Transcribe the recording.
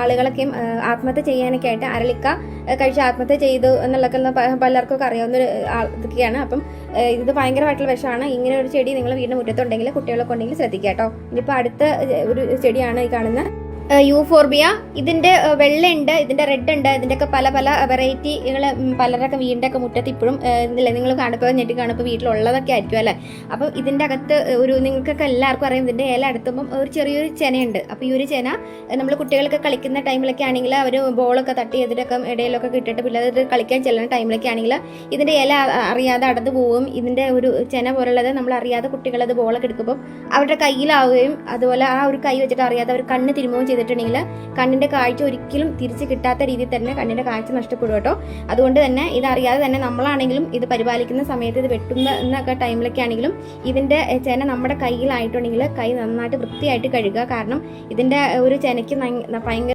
ആളുകളൊക്കെയും ആത്മഹത്യ ചെയ്യാനൊക്കെ ആയിട്ട് അരളിക്ക കഴിച്ച് ആത്മഹത്യ ചെയ്തു എന്നുള്ളതൊക്കെ പലർക്കൊക്കെ അറിയാവുന്ന ഒരു ഇതൊക്കെയാണ്. അപ്പം ഇത് ഭയങ്കരമായിട്ടുള്ള വിഷമാണ്. ഇങ്ങനെ ഒരു ചെടി നിങ്ങൾ വീടിന് മുറ്റത്തുണ്ടെങ്കിൽ കുട്ടികളൊക്കെ ഉണ്ടെങ്കിൽ ശ്രദ്ധിക്കുക കേട്ടോ. ഇനിയിപ്പോൾ അടുത്ത ഒരു ചെടിയാണ് ഈ കാണുന്ന യൂഫോർബിയ വെള്ള വെള്ളയുണ്ട് ഇതിന്റെ റെഡ് ഉണ്ട് ഇതിന്റെ ഒക്കെ പല പല വെറൈറ്റികൾ പലരൊക്കെ വീടിന്റെ ഒക്കെ മുറ്റത്ത് ഇപ്പോഴും ഇല്ലേ നിങ്ങൾ കാണുമ്പോൾ ഞെട്ടി കാണുമ്പോൾ വീട്ടിലുള്ളതൊക്കെ ആയിരിക്കും അല്ലേ? അപ്പം ഇതിന്റെ അകത്ത് ഒരു നിങ്ങൾക്കൊക്കെ എല്ലാവർക്കും അറിയാം ഇതിന്റെ ഇല അടുത്തുമ്പം ഒരു ചെറിയൊരു ചെനയുണ്ട്. അപ്പോൾ ഈ ഒരു ചെന നമ്മൾ കുട്ടികൾക്ക് കളിക്കുന്ന ടൈമിലൊക്കെ ആണെങ്കിൽ അവർ ബോളൊക്കെ തട്ടി ഇതിന്റെയൊക്കെ ഇടയിലൊക്കെ കിട്ടിയിട്ട് പിള്ളേർ കളിക്കാൻ ചെല്ലുന്ന ടൈമിലൊക്കെ ആണെങ്കിൽ ഇതിന്റെ ഇല അറിയാതെ അടന്നു പോവും. ഇതിന്റെ ഒരു ചെന പോലുള്ളത് നമ്മൾ അറിയാതെ കുട്ടികളത് ബോളൊക്കെ എടുക്കുമ്പോൾ അവരുടെ കയ്യിലാവുകയും അതുപോലെ ആ ഒരു കൈ വെച്ചിട്ട് അറിയാതെ അവർ കണ്ണ് തിരുമുകയും ചെയ്തിട്ടുണ്ടെങ്കിൽ കണ്ണിന്റെ കാഴ്ച ഒരിക്കലും തിരിച്ച് കിട്ടാത്ത രീതിയിൽ തന്നെ കണ്ണിന്റെ കാഴ്ച നഷ്ടപ്പെടും കേട്ടോ. അതുകൊണ്ട് തന്നെ ഇതറിയാതെ തന്നെ നമ്മളാണെങ്കിലും ഇത് പരിപാലിക്കുന്ന സമയത്ത് ഇത് വെട്ടുന്ന എന്നൊക്കെ ടൈമിലൊക്കെ ആണെങ്കിലും ഇതിന്റെ ചെന നമ്മുടെ കയ്യിലായിട്ടുണ്ടെങ്കിൽ കൈ നന്നായിട്ട് വൃത്തിയായിട്ട് കഴുകുക. കാരണം ഇതിന്റെ ഒരു ചെനയ്ക്ക് ഭയങ്കര